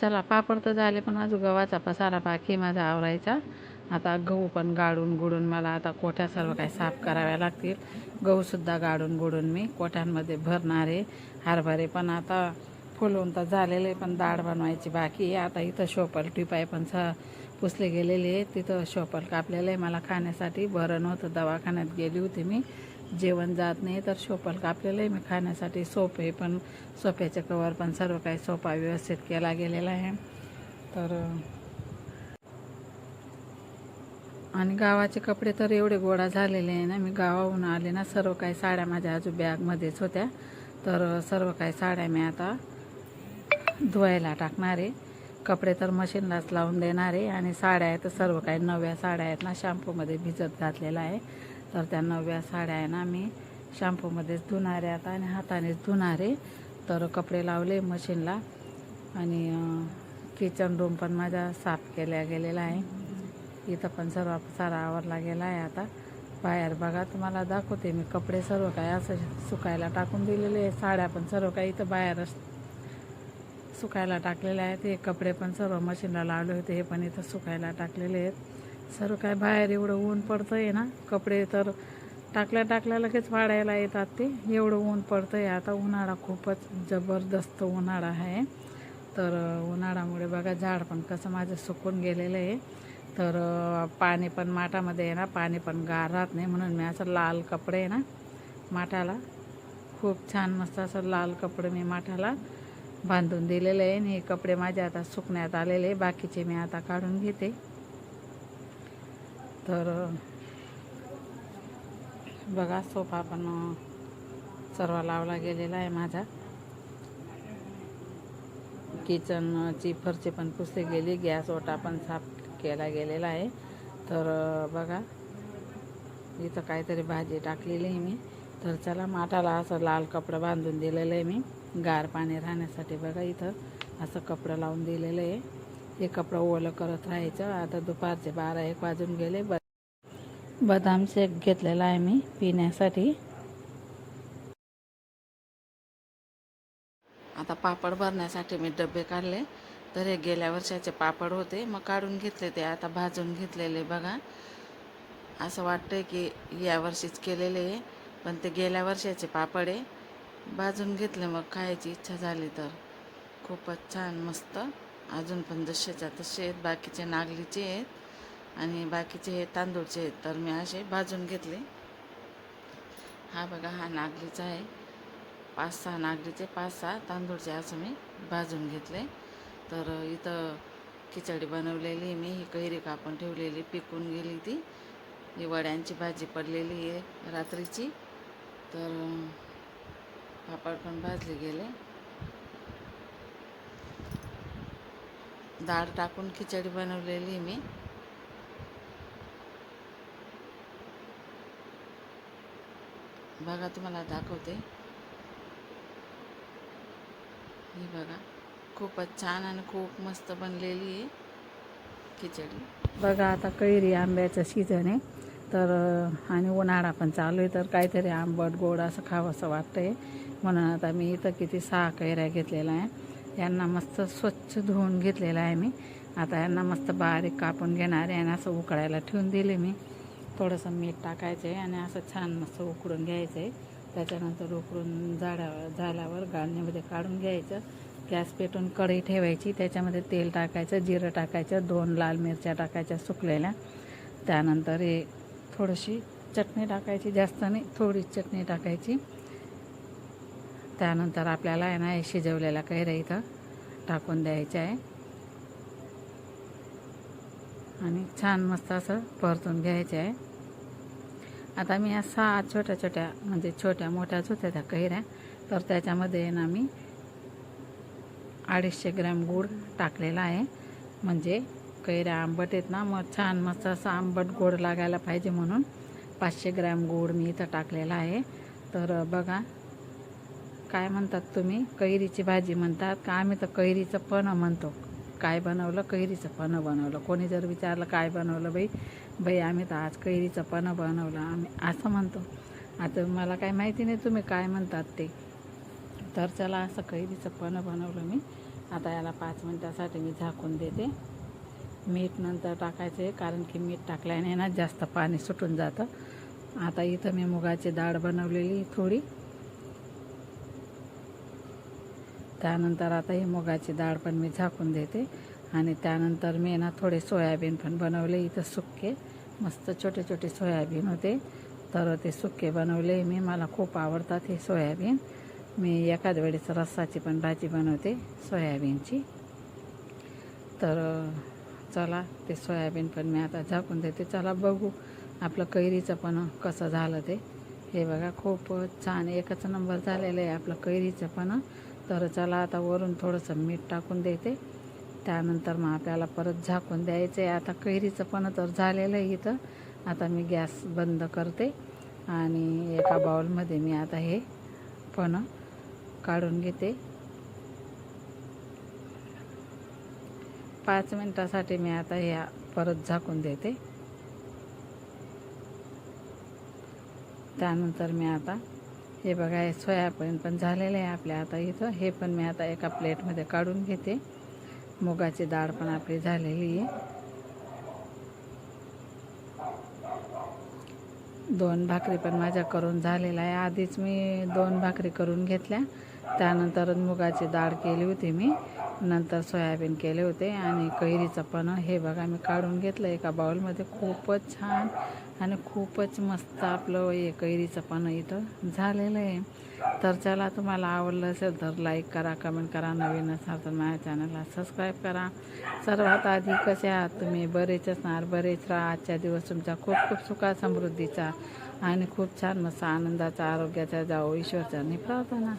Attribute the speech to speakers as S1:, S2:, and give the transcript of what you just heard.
S1: चला पापड तर झाले पण आज गव्हाचा पसारा बाकी आहे माझा आवरायचा. आता गहू पण गाडून गुडून मला आता कोठ्या सर्व काही साफ कराव्या लागतील. गहूसुद्धा गाडून गुडून मी कोठ्यांमध्ये भरणारे हरभरे पण आता फुलवून तर झालेले पण डाळ बनवायची बाकी आहे. आता इथं शोपल टिपाय पण स पुसले गेलेले आहे तिथं शोपल कापलेलं आहे. मला खाण्यासाठी भरण होतं दवाखान्यात गेली होती मी. जेवण जात नाही तर शोपल कापलेलं आहे मी खाण्यासाठी सोपे पण सोप्याचे कवर पण सर्व काही सोपा व्यवस्थित केला गेलेला आहे. तर आणि गावाचे कपडे तर एवढे गोळा झालेले आहे ना मी गावाहून आले ना सर्व काही साड्या माझ्या आजू बॅगमध्येच होत्या. तर सर्व काही साड्या मी आता धुवायला टाकणार आहे. कपडे तर मशीनलाच लावून देणार आहे आणि साड्या आहेत तर सर्व काही नव्या साड्या आहेत ना शॅम्पूमध्ये भिजत घातलेला आहे. तर त्या नव्या साड्या आहे ना मी शॅम्पूमध्येच धुणारे आता आणि हातानेच धुणारे तर कपडे लावले मशीनला आणि किचन रूम पण माझा साफ केल्या गेलेला आहे. इथं पण सर्व सारा आवरला गेला आहे आता. बाहेर बघा तुम्हाला दाखवते मी कपडे सर्व काय असं सुकायला टाकून दिलेले आहे. साड्या पण सर्व काही इथं बाहेरच सुकायला टाकलेले आहेत. हे कपडे पण सर्व मशीनला लावले होते हे पण इथं सुकायला टाकलेले आहेत. सर्व काय बाहेर एवढं ऊन पडतं आहे ना कपडे तर टाकल्या टाकल्या लगेच वाढायला येतात ते. एवढं ऊन पडतं आहे आता उन्हाळा खूपच जबरदस्त उन्हाळा आहे. तर उन्हाळ्यामुळे बघा झाड पण कसं माझं सुकून गेलेलं आहे. तर पाणी पण माठामध्ये आहे ना पाणी पण गार राहत नाही म्हणून मी असं लाल कपडे आहे ना माठाला खूप छान मस्त असं लाल कपडे मी माठाला बांधून दिलेलं आहे. आणि हे कपडे माझे आता सुकण्यात आलेले बाकीचे मी आता काढून घेते. तर बघा सोफा पण सर्व लावला गेलेला आहे माझा. किचनची फरचे पण पुसले गेली. गॅस ओटा पण साफ केला गेलेला आहे. तर बघा इथं काहीतरी भाजी टाकलेली आहे मी. तर चला माठाला असं लाल कपडं बांधून दिलेलं आहे मी. गार पाणी राहण्यासाठी बघा इथं असं कपडं लावून दिलेलं आहे. हे कपडं ओलं करत राहायचं. आता दुपारचे बारा एक वाजून गेले. ब बदाम शेक घेतलेला आहे मी पिण्यासाठी. आता पापड भरण्यासाठी मी डबे काढले. तर हे गेल्या वर्षाचे पापड होते. मग काढून घेतले ते. आता भाजून घेतलेले बघा. असं वाटतंय की या वर्षीच केलेले आहे. पण ते गेल्या वर्षाचे पापड आहे. भाजून घेतले मग खायची इच्छा झाली तर. खूपच छान मस्त. अजून पण जसेच्या तसे आहेत. बाकीचे नागलीचे आहेत आणि बाकीचे हे तांदूळचे आहेत. तर मी असे भाजून घेतले. हा बघा हा नागलीचा आहे. पाच सहा नागलीचे पाच सहा तांदूळचे असं मी भाजून घेतले. तर इथं खिचडी बनवलेली मी. ही कैरी कापून ठेवलेली पिकून गेली ती. ही वड्यांची भाजी पडलेली आहे रात्रीची. तर पापड पण भाजले गेले. डाळ टाकून खिचडी बनवलेली मी. बघा तुम्हाला दाखवते. ही बघा खूपच छान आणि खूप मस्त बनलेली आहे खिचडी. बघा आता कैरी आंब्याचं सीझन आहे. तर आणि उन्हाळा पण चालू आहे तर काहीतरी आंबट गोड असं खावं असं वाटतं आहे म्हणून आता मी इथं किती सहा कैऱ्या घेतलेल्या आहे. यांना मस्त स्वच्छ धुवून घेतलेलं आहे मी. आता यांना मस्त बारीक कापून घेणार आहे आणि असं उकळायला ठेवून दिले मी. थोडंसं मीठ टाकायचं आहे आणि असं छान मस्त उकडून घ्यायचं आहे त्याच्यानंतर उकडून झाडावर झाल्यावर गाळणीमध्ये काढून घ्यायचं. गॅस पेटून कढई ठेवायची. त्याच्यामध्ये तेल टाकायचं जिरं टाकायचं दोन लाल मिरच्या टाकायच्या सुकलेल्या. त्यानंतर हे थोडीशी चटणी टाकायची जास्त नाही थोडी चटणी टाकायची. त्यानंतर आपल्याला आहे ना हे शिजवलेल्या कैऱ्या इथं टाकून द्यायच्या आहे. आणि छान मस्त असं परतून घ्यायचं आहे. आता मी या सहा छोट्या छोट्या म्हणजे छोट्या मोठ्याच होत्या त्या कैऱ्या. तर त्याच्यामध्ये ना मी अडीचशे ग्रॅम गूळ टाकलेला आहे. म्हणजे कैऱ्या आंबट आहेत ना मग छान मस्त असं आंबट गोड लागायला पाहिजे म्हणून पाचशे ग्रॅम गूळ मी इथं टाकलेला आहे. तर बघा काय म्हणतात तुम्ही? कैरीची भाजी म्हणतात का? आम्ही तर कैरीचं पण म्हणतो. काय बनवलं? कैरीचं पण बनवलं. कोणी जर विचारलं काय बनवलं बाई? बाई आम्ही तर आज कैरीचं पण बनवलं. आम्ही असं म्हणतो. आता मला काय माहिती नाही तुम्ही काय म्हणतात ते. तर चला असं कैरीचं पण बनवलं मी. आता याला पाच मिनटासाठी मी झाकून देते. मीठ नंतर टाकायचं आहे कारण की मीठ टाकल्याने ना जास्त पाणी सुटून जातं. आता इथं मी मुगाची डाळ बनवलेली थोडी. त्यानंतर आता ही मुगाची डाळ पण मी झाकून देते. आणि त्यानंतर मी ना थोडे सोयाबीन पण बनवले इथं सुक्के मस्त छोटे छोटे सोयाबीन होते. तर ते सुक्के बनवले मी मला खूप आवडतात हे सोयाबीन. मी एखाद वेळेस रस्साची पण भाजी बनवते सोयाबीनची. तर चला ते सोयाबीन पण मी आता झाकून देते. चला बघू आपलं कैरीचं पण कसं झालं ते. हे बघा खूप छान एकच नंबर झालेलं आहे आपलं कैरीचं पण. तर चला आता वरून थोडंसं मीठ टाकून देते. त्यानंतर मग आपल्याला परत झाकून द्यायचं आहे आता कैरीचं पण तर झालेलं आहे इथं. आता मी गॅस बंद करते. आणि एका बाउलमध्ये मी आता हे पण काढून घेते. पाच मिनटासाठी मी आता हे परत झाकून देते. त्यानंतर मी आता हे बघा हे सोयाबीन पण झालेलं आहे आपल्या आता इथं. हे पण मी आता एका प्लेटमध्ये काढून घेते. मुगाची डाळ पण आपली झालेली आहे. दोन भाकरी पण माझ्या करून झालेल्या आहे. आधीच मी दोन भाकरी करून घेतल्या. त्यानंतर मुगाची डाळ केली होती मी. नंतर सोयाबीन केले होते आणि कैरीचं पण हे बघा मी काढून घेतलं एका बाउलमध्ये. खूपच छान आणि खूपच मस्त आपलं हे कैरीचं पण इथं झालेलं आहे. तर चला तुम्हाला आवडलं असेल तर लाईक करा कमेंट करा. नवीन असाल तर माझ्या चॅनलला सबस्क्राईब करा. सर्वात आधी कसे आहात तुम्ही? बरेच असणार बरेच राहा. आजच्या दिवस तुमचा खूप खूप सुखा समृद्धीचा आणि खूप छान मस्त आनंदाचा आरोग्याचा जाओ ईश्वरचा. प्रार्थना